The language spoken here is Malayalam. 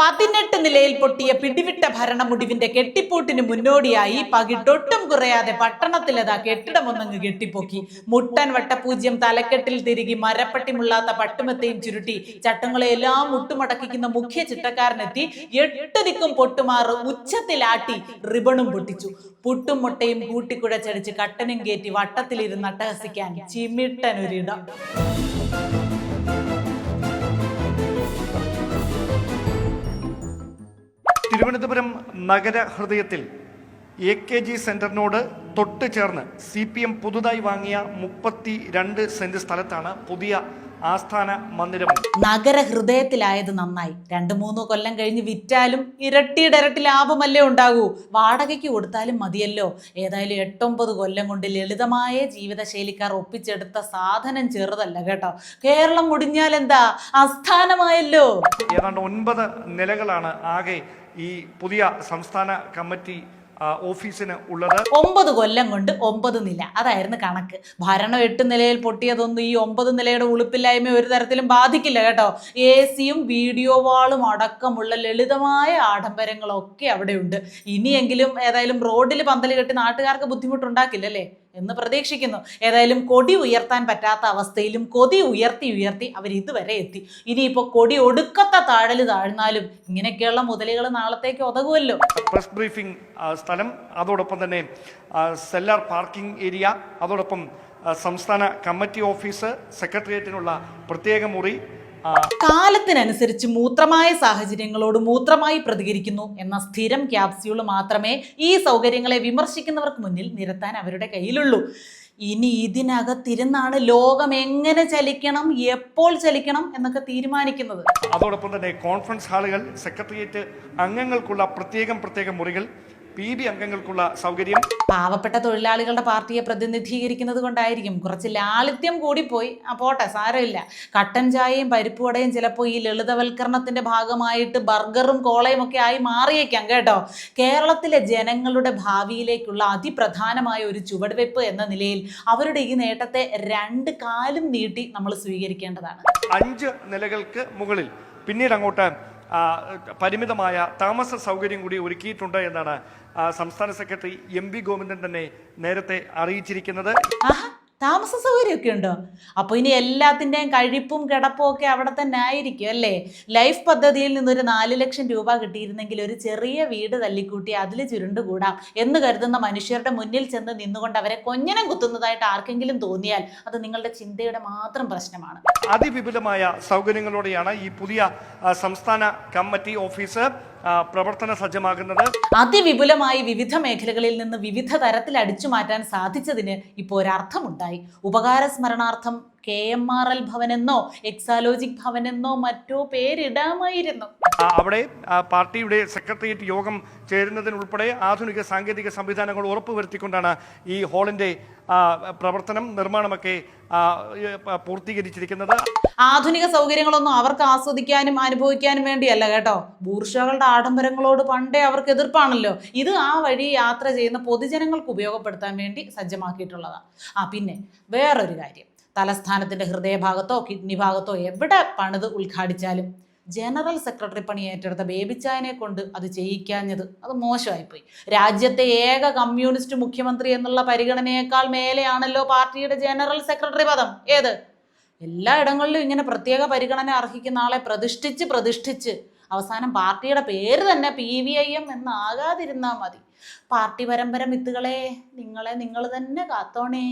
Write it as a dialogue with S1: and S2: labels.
S1: പതിനെട്ട് നിലയിൽ പൊട്ടിയ പിടിവിട്ട ഭരണമുടിവിന്റെ കെട്ടിപ്പൂട്ടിന് മുന്നോടിയായി പകിട്ടൊട്ടും കുറയാതെ പട്ടണത്തിലതാ കെട്ടിടമൊന്നങ്ങ് കെട്ടിപ്പൊക്കി. മുട്ടൻ വട്ടപൂജ്യം തലക്കെട്ടിൽ തിരികി മരപ്പട്ടി മുള്ളാത്ത പട്ടുമത്തെയും ചുരുട്ടി ചട്ടങ്ങളെ എല്ലാം മുട്ടുമടക്കിക്കുന്ന മുഖ്യ ചിട്ടക്കാരനെത്തി എട്ട് ദിക്കും പൊട്ടുമാറ് ഉച്ചത്തിലാട്ടി റിബണും പൊട്ടിച്ചു. പുട്ടും മുട്ടയും കൂട്ടിക്കുഴച്ചടിച്ച് കട്ടനും കയറ്റി വട്ടത്തിലിരുന്ന് അട്ടഹസിക്കാൻ ചിമിട്ടനൊരിടം.
S2: തിരുവനന്തപുരം നഗര ഹൃദയത്തിൽ എ കെ ജി സെന്ററിനോട് തൊട്ട് ചേർന്ന് സി പി എം പുതുതായി വാങ്ങിയ മുപ്പത്തി രണ്ട് സെന്റ് സ്ഥലത്താണ് പുതിയ ആസ്ഥാന മന്ദിരം.
S1: നഗരഹൃദയത്തിലായത് നന്നായി. രണ്ടു മൂന്ന് കൊല്ലം കഴിഞ്ഞ് വിറ്റാലും ഇരട്ടിയുടെ ഇരട്ടി ലാഭമല്ലേ ഉണ്ടാകൂ. വാടകയ്ക്ക് കൊടുത്താലും മതിയല്ലോ. ഏതായാലും എട്ടൊമ്പത് കൊല്ലം കൊണ്ട് ലളിതമായ ജീവിതശൈലിക്കാർ ഒപ്പിച്ചെടുത്ത സാധനം ചെറുതല്ല കേട്ടോ. കേരളം മുടിഞ്ഞാൽ എന്താ അസ്ഥാനമായല്ലോ
S2: ഏതാണ്ട് ഒൻപത് നിലകളാണ് ആകെ ഈ പുതിയ സംസ്ഥാന കമ്മിറ്റി ഓഫീസിന് ഉള്ളത്?
S1: ഒമ്പത് കൊല്ലം കൊണ്ട് ഒമ്പത് നില. അതായിരുന്നു കണക്ക്. ഭരണം എട്ട് നിലയിൽ പൊട്ടിയതൊന്നും ഈ ഒമ്പത് നിലയുടെ ഉളുപ്പില്ലായ്മ ഒരു തരത്തിലും ബാധിക്കില്ല കേട്ടോ. എ സിയും വീഡിയോ വാളും അടക്കമുള്ള ലളിതമായ ആഡംബരങ്ങളൊക്കെ അവിടെയുണ്ട്. ഇനിയെങ്കിലും ഏതായാലും റോഡിൽ പന്തൽ കെട്ടി നാട്ടുകാർക്ക് ബുദ്ധിമുട്ടുണ്ടാക്കില്ലല്ലേ? എന്ന് പ്രതീക്ഷിക്കുന്നു. ഏതായാലും കൊടി ഉയർത്താൻ പറ്റാത്ത അവസ്ഥയിലും കൊതി ഉയർത്തി ഉയർത്തി അവർ ഇതുവരെ എത്തി. ഇനിയിപ്പോൾ കൊടി ഒടുക്കത്തെ താഴൽ താഴ്ന്നാലും ഇങ്ങനെയൊക്കെയുള്ള മുതലുകൾ നാളത്തേക്ക് ഉതകുമല്ലോ
S2: പ്രസ് ബ്രീഫിംഗ് സ്ഥലം അതോടൊപ്പം തന്നെ സെല്ലാർ പാർക്കിംഗ് ഏരിയ അതോടൊപ്പം സംസ്ഥാന കമ്മിറ്റി ഓഫീസ് സെക്രട്ടേറിയറ്റിനുള്ള പ്രത്യേക മുറി
S1: കാലത്തിനനുസരിച്ച് മൂത്രമായ സാഹചര്യങ്ങളോട് മൂത്രമായി പ്രതികരിക്കുന്നു എന്ന സ്ഥിരം ക്യാപ്സ്യൂൾ മാത്രമേ ഈ സൗകര്യങ്ങളെ വിമർശിക്കുന്നവർക്ക് മുന്നിൽ നിരത്താൻ അവരുടെ കയ്യിലുള്ളൂ. ഇനി ഇതിനകത്തിരുന്നാണ് ലോകം എങ്ങനെ ചലിക്കണം എപ്പോൾ ചലിക്കണം എന്നൊക്കെ തീരുമാനിക്കുന്നത്.
S2: അതോടൊപ്പം തന്നെ കോൺഫറൻസ് ഹാളുകൾ സെക്രട്ടേറിയറ്റ് അംഗങ്ങൾക്കുള്ള പ്രത്യേകം പ്രത്യേക മുറികൾ പി ബി അംഗങ്ങൾക്കുള്ള സൗകര്യം.
S1: പാവപ്പെട്ട തൊഴിലാളികളുടെ പാർട്ടിയെ പ്രതിനിധീകരിക്കുന്നത് കൊണ്ടായിരിക്കും. കുറച്ച് ലാളിത്യം കൂടിപ്പോയി ആ പോട്ടെ സാരമില്ല. കട്ടൻ ചായയും പരിപ്പുവടയും ചിലപ്പോൾ ഈ ലളിതവൽക്കരണത്തിന്റെ ഭാഗമായിട്ട് ബർഗറും കോളയും ഒക്കെ ആയി മാറിയേക്കാം കേട്ടോ. കേരളത്തിലെ ജനങ്ങളുടെ ഭാവിയിലേക്കുള്ള അതിപ്രധാനമായ ഒരു ചുവടുവെപ്പ് എന്ന നിലയിൽ അവരുടെ ഈ നേട്ടത്തെ രണ്ട് കാലും നീട്ടി നമ്മൾ സ്വീകരിക്കേണ്ടതാണ്.
S2: അഞ്ച് നിലകൾക്ക് മുകളിൽ. പിന്നീട് അങ്ങോട്ട് പരിമിതമായ താമസ സൗകര്യം കൂടി ഒരുക്കിയിട്ടുണ്ട് എന്നാണ് സംസ്ഥാന സെക്രട്ടറി എം വി ഗോവിന്ദൻ തന്നെ നേരത്തെ അറിയിച്ചിരിക്കുന്നത്.
S1: താമസ സൗകര്യമൊക്കെ ഉണ്ടോ? അപ്പോൾ ഇനി എല്ലാത്തിന്റെയും കഴിപ്പും കിടപ്പും ഒക്കെ അവിടെ തന്നെ ആയിരിക്കും അല്ലേ? ലൈഫ് പദ്ധതിയിൽ നിന്നൊരു നാല് ലക്ഷം രൂപ കിട്ടിയിരുന്നെങ്കിൽ ഒരു ചെറിയ വീട് തല്ലിക്കൂട്ടി അതിൽ ചുരുണ്ടുകൂടാം എന്ന് കരുതുന്ന മനുഷ്യരുടെ മുന്നിൽ ചെന്ന് നിന്നുകൊണ്ട് അവരെ കൊഞ്ഞനം കുത്തുന്നതായിട്ട് ആർക്കെങ്കിലും തോന്നിയാൽ അത് നിങ്ങളുടെ ചിന്തയുടെ മാത്രം പ്രശ്നമാണ്.
S2: അതിവിപുലമായ സൗകര്യങ്ങളോടെയാണ് ഈ പുതിയ സംസ്ഥാന കമ്മിറ്റി ഓഫീസ് പ്രവർത്തന സജ്ജമാകുന്നത്
S1: അതിവിപുലമായി വിവിധ മേഖലകളിൽ നിന്ന് വിവിധ തരത്തിൽ അടിച്ചു മാറ്റാൻ സാധിച്ചതിന് ഇപ്പോൾ ഒരർത്ഥമുണ്ടായി. ഉപകാര സ്മരണാർത്ഥം കെ എം ആർ എൽ ഭവനെന്നോ എക്സാലോജിക് ഭവനെന്നോ മറ്റോ പേരിടാമായിരുന്നു.
S2: അവിടെ പാർട്ടിയുടെ സെക്രട്ടേറിയറ്റ് യോഗം ചേരുന്നതിനുൾപ്പെടെ ആധുനിക സാങ്കേതിക സംവിധാനങ്ങൾ ഉറപ്പുവരുത്തിക്കൊണ്ടാണ് ഈ ഹാളിന്റെ പ്രവർത്തനം നിർമ്മാണമൊക്കെ പൂർത്തീകരിച്ചിരിക്കുന്നത്.
S1: ആധുനിക സൗകര്യങ്ങളൊന്നും അവർക്ക് ആസ്വദിക്കാനും അനുഭവിക്കാനും വേണ്ടിയല്ല കേട്ടോ. ബൂർഷകളുടെ ആഡംബരങ്ങളോട് പണ്ടേ അവർക്ക് എതിർപ്പാണല്ലോ. ഇത് ആ വഴി യാത്ര ചെയ്യുന്ന പൊതുജനങ്ങൾക്ക് ഉപയോഗപ്പെടുത്താൻ വേണ്ടി സജ്ജമാക്കിയിട്ടുള്ളതാണ് ആ പിന്നെ വേറൊരു കാര്യം. തലസ്ഥാനത്തിന്റെ ഹൃദയഭാഗത്തോ കിഡ്നി ഭാഗത്തോ എവിടെ പണിത് ഉദ്ഘാടിച്ചാലും ജനറൽ സെക്രട്ടറി പണി ഏറ്റെടുത്ത ബേബിച്ചായനെ കൊണ്ട് അത് ചെയ്യിക്കാഞ്ഞത് അത് മോശമായിപ്പോയി. രാജ്യത്തെ ഏക കമ്മ്യൂണിസ്റ്റ് മുഖ്യമന്ത്രി എന്നുള്ള പരിഗണനയേക്കാൾ മേലെയാണല്ലോ പാർട്ടിയുടെ ജനറൽ സെക്രട്ടറി പദം. ഏത്? എല്ലാ ഇടങ്ങളിലും ഇങ്ങനെ പ്രത്യേക പരിഗണന അർഹിക്കുന്ന ആളെ പ്രതിഷ്ഠിച്ച് പ്രതിഷ്ഠിച്ച് അവസാനം പാർട്ടിയുടെ പേര് തന്നെ പി വി ഐ എം എന്നാകാതിരുന്നാൽ മതി. പാർട്ടി പരമ്പര മിത്തുകളെ നിങ്ങളെ നിങ്ങൾ തന്നെ കാത്തോണേ.